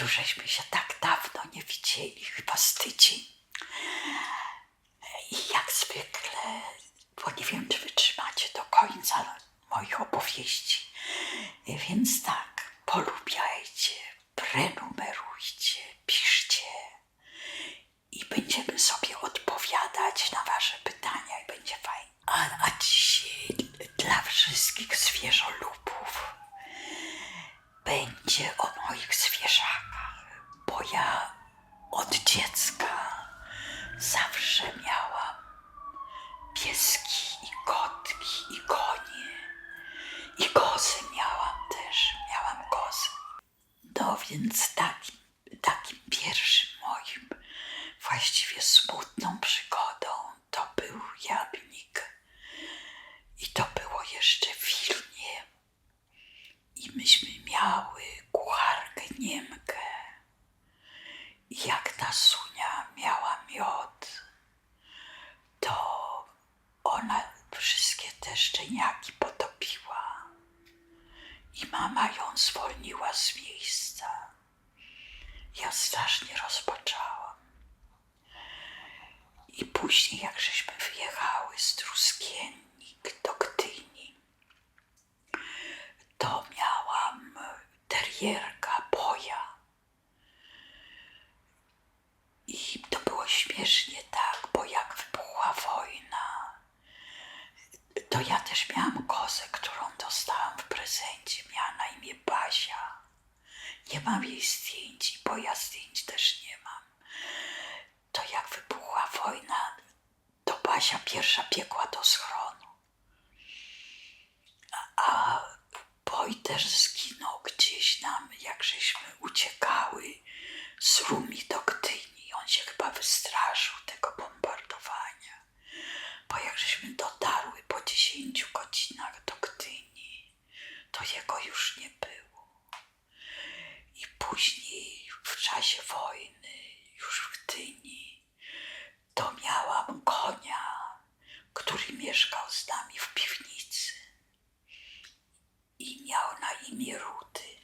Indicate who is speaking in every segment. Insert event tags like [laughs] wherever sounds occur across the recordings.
Speaker 1: Już żeśmy się tak dawno nie widzieli, chyba z tydzień. I jak zwykle, bo nie wiem, czy wytrzymacie do końca moich opowieści, więc tak, polubiajcie, prenumerujcie, piszcie i będziemy sobie odpowiadać na wasze pytania i będzie fajnie. A, a dzisiaj dla wszystkich zwierzolubów będzie o moich zwierzakach, bo ja od dziecka zawsze miałam pieski i kotki i konie i kozy miałam też, miałam kozy. No więc takim, takim pierwszym moim właściwie smutną przygodą to był jabłnik. I to było jeszcze w Wilnie. I myśmy miały kucharkę Niemkę. I jak ta Sunia miała miod, to ona wszystkie te szczeniaki potopiła. I mama ją zwolniła z miejsca. Ja strasznie rozpaczałam. I później, jak żeśmy wyjechały z Truskiennik do Gdyni, to miałam terierka boja. I to było śmiesznie tak, bo jak wybuchła wojna, to ja też miałam kozę, którą dostałam w prezencie. Miała na imię Basia. Nie mam jej zdjęć, bo ja zdjęć też nie mam. To jak wybuchła wojna, to Basia pierwsza biegła do schronu. A, Boj też zginął gdzieś nam, jak żeśmy uciekały z Rumi do Gdyni. On się chyba wystraszył tego bombardowania. Bo jak żeśmy dotarły 10 godzinach do Gdyni, to jego już nie było. I później w czasie wojny, już w Gdyni, to miałam konia, który mieszkał z nami w piwnicy i miał na imię Rudy.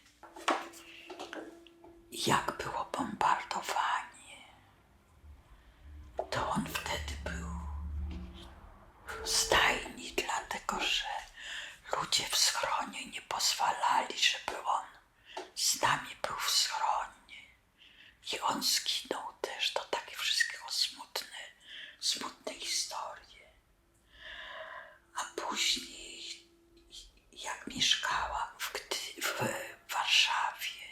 Speaker 1: Jak było bombardowanie, to on wtedy był że ludzie w schronie nie pozwalali, żeby on z nami był w schronie. I on zginął też. To takie wszystkiego smutne, smutne historie. A później, jak mieszkałam w, Gdy- w Warszawie,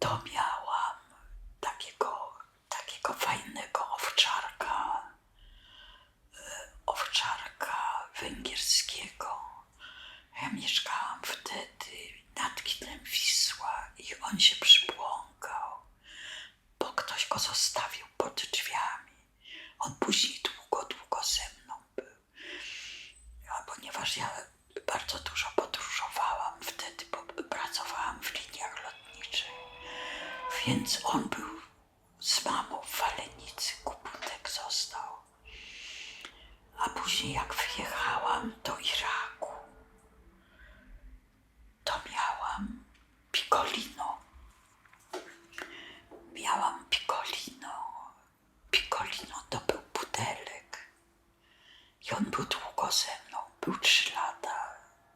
Speaker 1: to miałam takiego, takiego fajnego owczarka, e, owczarka węgierskiego. Ja mieszkałam wtedy nad Kinem Wisła i on się przybłąkał, bo ktoś go zostawił pod drzwiami. On później długo, długo ze mną był. A ponieważ ja bardzo dużo podróżowałam wtedy, bo pracowałam w liniach lotniczych, więc on był z mamą w Walenicy, Kuputek został. A później jak wyjechałam do Iraku, to miałam Piccolino. Miałam Piccolino. Piccolino to był pudelek. I on był długo ze mną. Był trzy lata.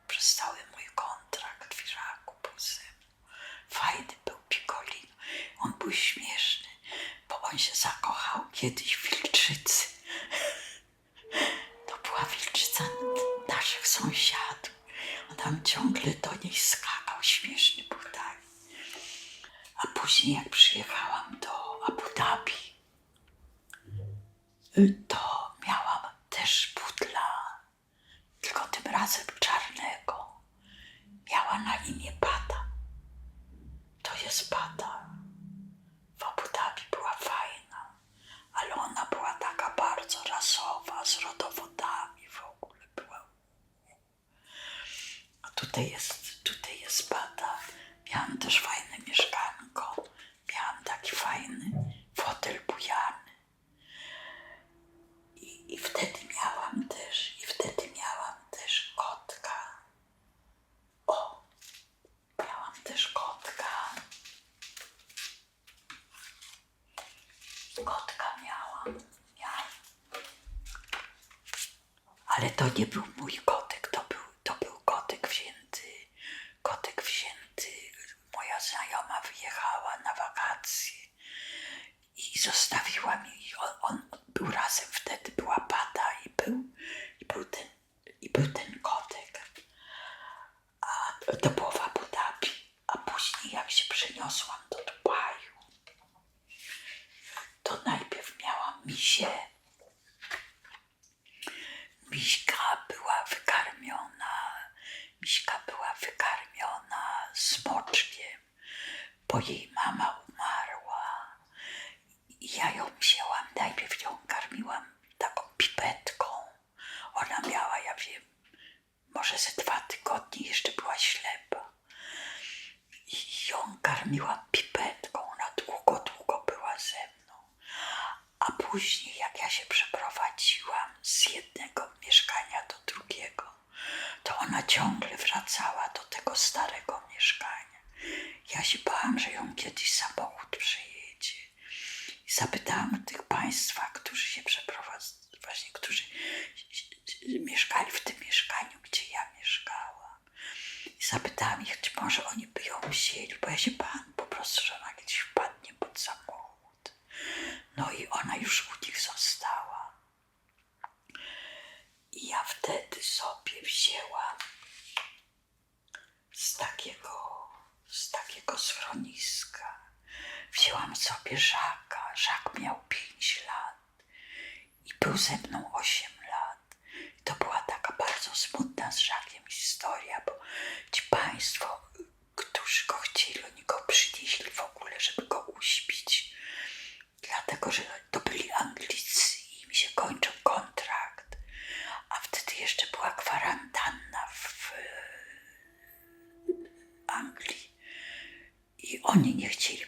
Speaker 1: Przez cały mój kontrakt w Iraku był ze mną. Fajny był Piccolino. On był śmieszny, bo on się zakochał kiedyś w wilczycy. tutaj jest, tutaj jest bata. Miałam też fajne mieszkanko. Miałam taki fajny fotel bujany. I, I wtedy miałam też, i wtedy miałam też kotka. O, miałam też kotka. Kotka miałam, miałam. Ale to nie był kotek wzięty, moja znajoma wyjechała na wakacje i zostawiła mi No i ona już u nich została. I ja wtedy sobie wzięłam z takiego, z takiego schroniska, wzięłam sobie Żaka. Żak miał 5 lat i był ze mną 8 lat. I to była taka bardzo smutna z Żakiem historia, bo ci państwo dlatego że to byli Anglicy i mi się kończył kontrakt. A wtedy jeszcze była kwarantanna w Anglii i oni nie chcieli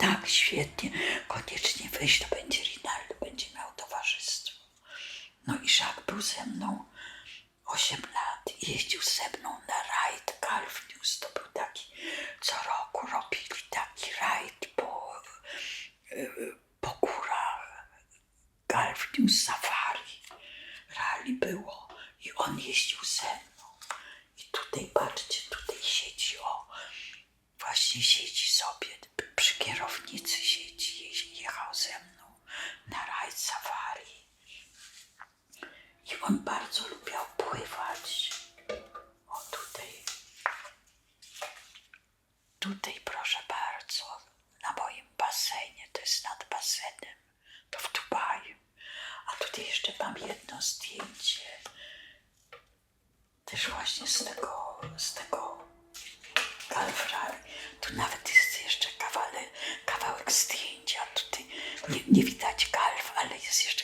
Speaker 1: tak świetnie, koniecznie wyjść do Tutaj, proszę bardzo, na moim basenie, to jest nad basenem, to w Dubaju. A tutaj jeszcze mam jedno zdjęcie, też właśnie z tego, z tego Galfrari. Tu nawet jest jeszcze kawałek, kawałek zdjęcia, tutaj nie, nie widać galw, ale jest jeszcze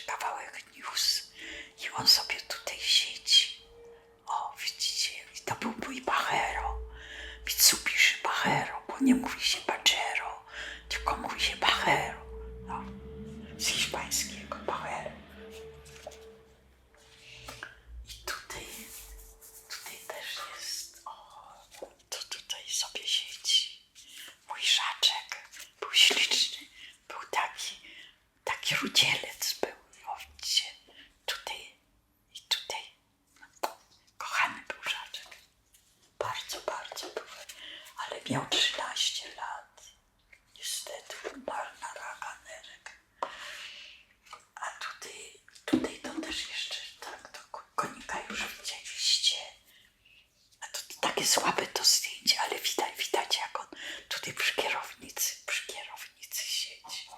Speaker 1: przy kierownicy, przy kierownicy siedzi.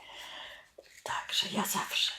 Speaker 1: Także ja zawsze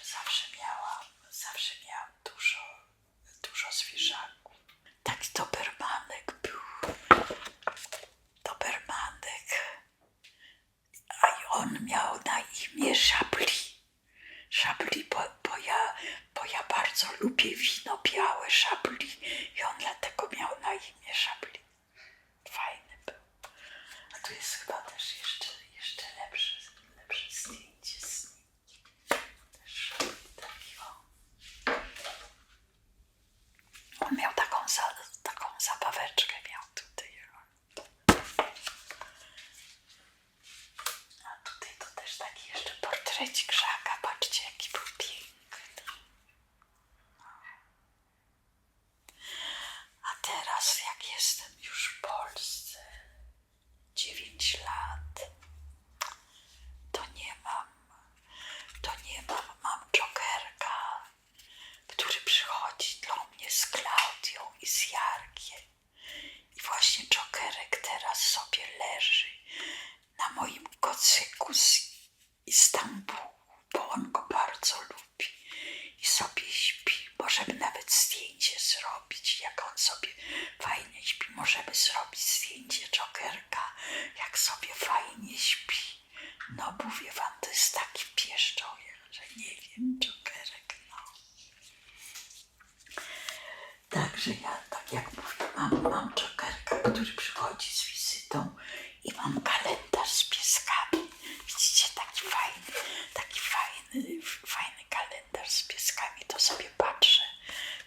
Speaker 1: który przychodzi z wizytą i mam kalendarz z pieskami. Widzicie, taki fajny, taki fajny, fajny kalendarz z pieskami, to sobie patrzę.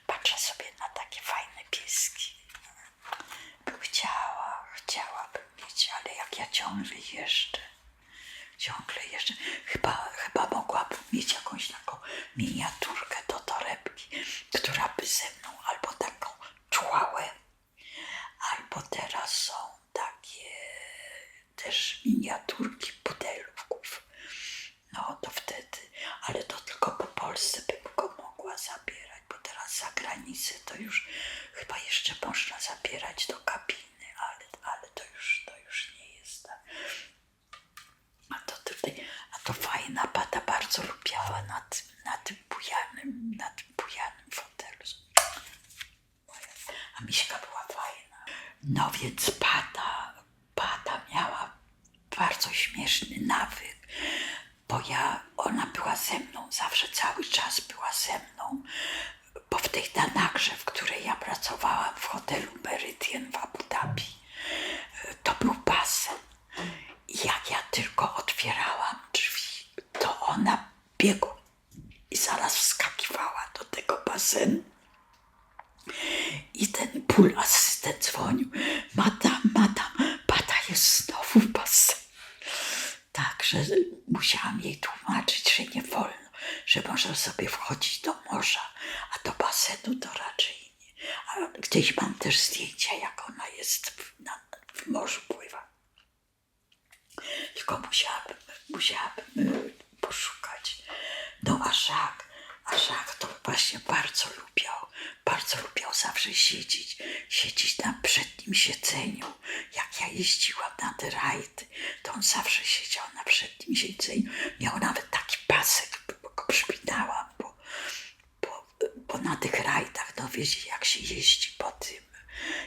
Speaker 1: Patrzę sobie na takie fajne pieski. Chciała, chciałabym mieć, ale jak ja ciągle jeżdżę, ciągle jeszcze. Chyba, chyba mogłabym mieć jakąś taką miniaturkę do torebki, która by ze mną albo taką człałę, albo teraz są takie też miniaturki pudelków. No to wtedy, ale to tylko po Polsce bym go mogła zabierać, bo teraz za granicę to już chyba jeszcze można zabierać do kabiny, ale, ale to już to już nie jest tak. A to tutaj, a to fajna pata bardzo lubiała na tym, na tym bujanym, na tym bujanym fotelu. A Miśka była fajna. No więc pata, pata miała bardzo śmieszny nawyk, bo ja, ona była ze mną, zawsze cały czas była ze mną, bo w tej Danagrze, w której ja pracowałam w hotelu Meridian w Abu Dhabi, to był basen. I jak ja tylko otwierałam drzwi, to ona biegła i zaraz wskakiwała do tego basenu. I ten pól asystent dzwonił. Madam, madam, bata jest znowu w basenie. Także musiałam jej tłumaczyć, że nie wolno, że można sobie wchodzić do morza, a do basenu to raczej nie. A gdzieś mam też zdjęcia, jak ona jest w, na, w morzu pływa. Tylko musiałabym, musiałabym y, poszukać. No a Żak, a Żak to właśnie bardzo lubiał, bardzo lubiał zawsze siedzieć, siedzieć na przednim siedzeniu. Jak ja jeździłam na te rajdy, to on zawsze siedział na przednim siedzeniu. Miał nawet taki pasek, bo go przypinałam, bo, bo, bo na tych rajdach, no wiecie, jak się jeździ po tym,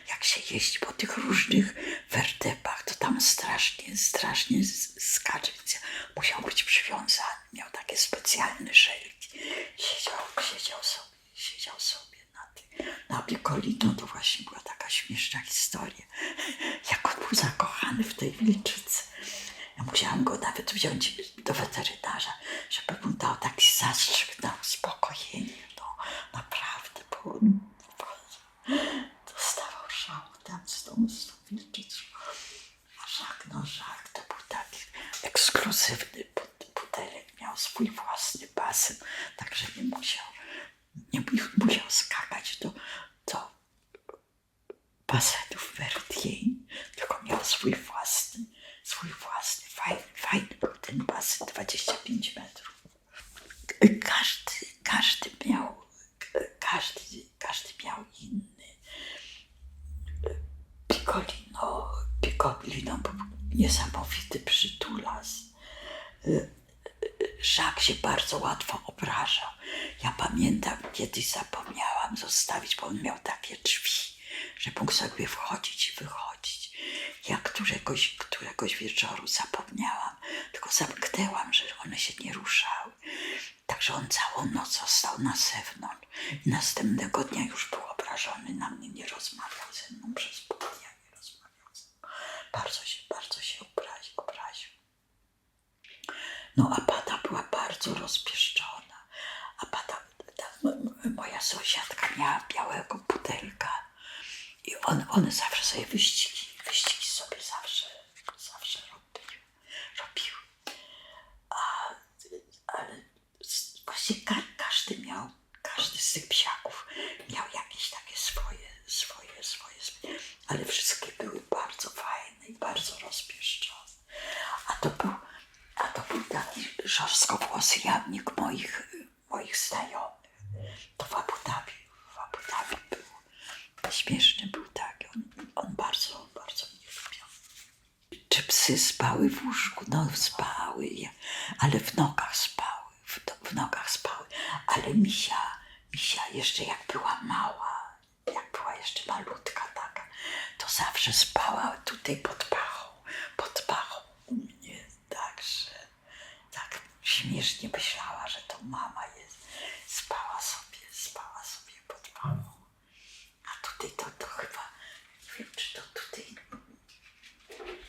Speaker 1: jak się jeździ po tych różnych wertepach, to tam strasznie, strasznie skacze. Musiał być przywiązany, miał takie specjalne szelki. Siedział, siedział sobie, siedział sobie na tym. Na Picolino to właśnie była taka śmieszna historia. [laughs] Jak on był zakochany w tej wilczycy. Ja musiałam go nawet wziąć do weterynarza, żeby mu dał taki zastrzyk na uspokojenie. No, naprawdę, bo on dostawał szału tam z tą, z tą wilczycą. A Żak, no Żak to był taki ekskluzywny pudelek, miał swój własny basen, także nie musiał, nie mu- musiał skakać do, do basenów Verdier, tylko miał swój własny, swój własny, fajny, fajny był ten basen, 25 metrów. Każdy, każdy miał, każdy, każdy miał inny. Piccolino, Piccolino był niesamowity przytulas. Żak się bardzo łatwo obrażał. Ja pamiętam, kiedyś zapomniałam zostawić, bo on miał takie drzwi, że mógł sobie wchodzić i wychodzić. Ja któregoś, któregoś wieczoru zapomniałam, tylko zamknęłam, że one się nie ruszały. Także on całą noc został na zewnątrz i następnego dnia już był obrażony na mnie, nie rozmawiał ze mną przez pół dnia, nie rozmawiał ze mną. Bardzo się, bardzo się obraził. No a była bardzo rozpieszczona. A Pata, ta, m- m- moja sąsiadka miała białego pudelka i on, one zawsze sobie wyścigi, wyścigi sobie zawsze, zawsze robiły. robiły. A, ale właśnie ka, każdy miał, każdy z tych psiaków miał jakieś takie swoje, swoje, swoje, ale wszystkie były bardzo fajne i bardzo rozpieszczone. A to był, a to był taki żorskowłosy jamnik moich, moich znajomych. To w Abu Dhabi, w Abu Dhabi był. Śmieszny był tak, on, on bardzo, bardzo mnie lubiał. psy spały w łóżku, no spały, ale w nogach spały, w, w nogach spały. Ale misia, misia jeszcze jak była mała, jak była jeszcze malutka taka, to zawsze spała tutaj pod pachą, pod pachą u mnie, także tak śmiesznie myślała, że to mama jest, spała sobie, spała sobie pod pachą. A tutaj to, to chyba, nie wiem czy to tutaj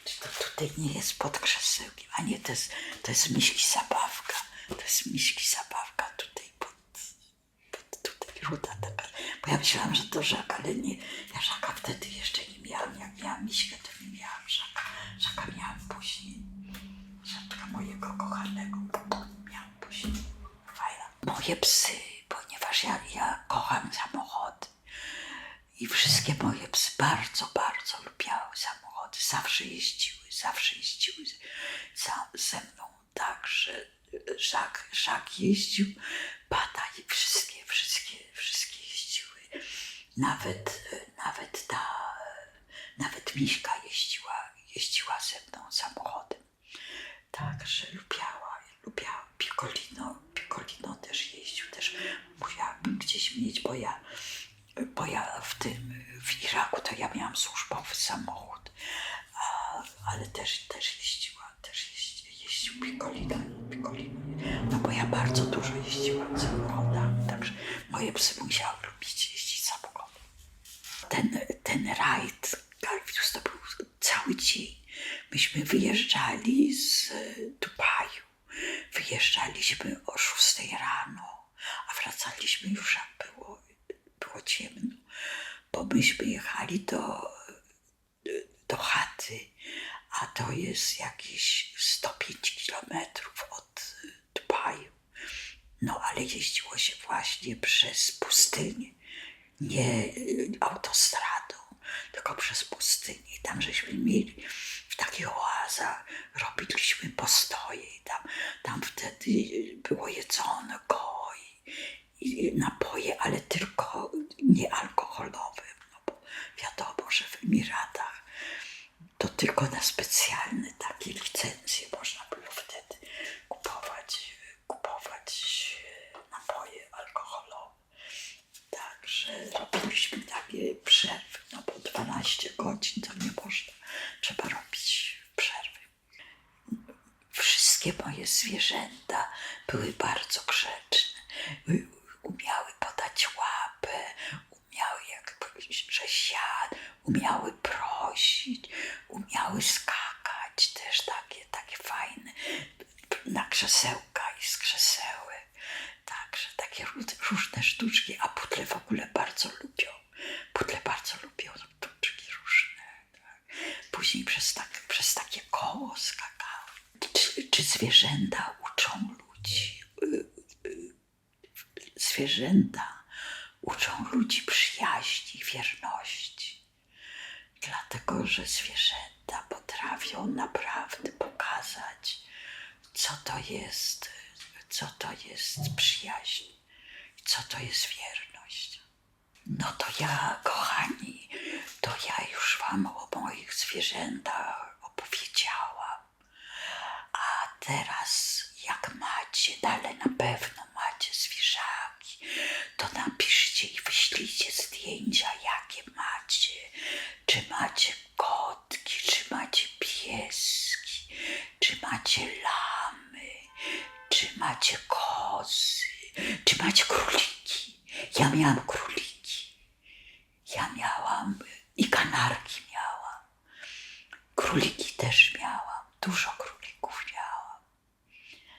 Speaker 1: czy to tutaj nie jest pod krzesełkiem? A nie, to jest, to jest miśki zabawka. To jest miśki zabawka tutaj pod, pod tutaj ruda taka. Bo ja myślałam, że to żak, ale nie. Ja żaka wtedy jeszcze nie miałam. Jak miałam miśkę, to nie miałam żaka. Żaka miałam później. Żaczka mojego kochanego. Moje psy, ponieważ ja, ja kocham samochody. I wszystkie moje psy bardzo, bardzo lubiały samochody. Zawsze jeździły, zawsze jeździły za, ze mną. Także Żak, Żak jeździł, Bata i wszystkie, wszystkie, wszystkie jeździły. Nawet, nawet ta, nawet Miśka jeździła, jeździła ze mną samochodem. Także lubiała, lubiała. Piccolino, Piccolino też jeździł, też musiałabym gdzieś mieć, bo ja, bo ja w tym, w Iraku to ja miałam służbowy samochód, a, ale też, też jeździła, też jeździ, jeździł Piccolino, Piccolino. No bo ja bardzo dużo jeździłam samochodami, także moje psy musiały lubić jeździć samochodem ten, ten rajd Garfius to był cały dzień. Myśmy wyjeżdżali z Dubaju. Wyjeżdżaliśmy o 6 rano, a wracaliśmy już jak było, było ciemno, bo myśmy jechali do, do chaty, a to jest jakieś 105 kilometrów od Dubaju. No ale jeździło się właśnie przez pustynię nie autostradą, tylko przez pustynię. I tam żeśmy mieli w takich oazach, robiliśmy postoje i tam, tam wtedy było jedzonko i, i napoje, ale tylko niealkoholowe. No bo wiadomo, że w Emiratach to tylko na specjalne takie licencje można było wtedy kupować, kupować napoje alkoholowe. Także robiliśmy takie przerwy, no bo 12 godzin to nie można, trzeba robić przerwy. Wszystkie moje zwierzęta były bardzo grzeczne. Y, Umiały podać łapę, umiały jakby, że siad, umiały prosić, umiały skakać, też takie, takie fajne, na krzesełka i z krzesełek. Także takie ró- różne sztuczki, a pudle w ogóle bardzo lubią. Pudle bardzo lubią sztuczki różne. Tak. Później przez, tak, przez takie koło skakały. Czy, czy zwierzęta uczą ludzi? y, y, Zwierzęta uczą ludzi przyjaźni, wierności. Dlatego, że zwierzęta potrafią naprawdę pokazać, co to jest, co to jest przyjaźń, co to jest wierność. No to ja, kochani, to ja już wam o moich zwierzętach opowiedziałam. A teraz, jak macie, no ale na pewno macie zwierzaki, to napiszcie i wyślijcie zdjęcia, jakie macie. Czy macie kotki, czy macie pieski, czy macie lamy, czy macie kozy, czy macie króliki. Ja miałam króliki. Ja miałam i kanarki miałam. Króliki też miałam. Dużo królików miałam.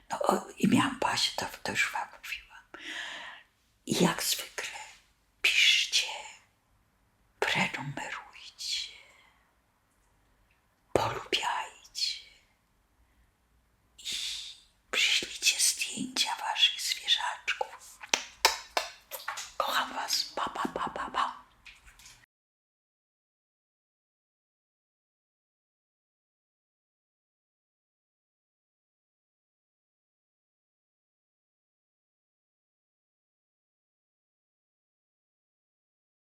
Speaker 1: No i miałam Basię, to, to już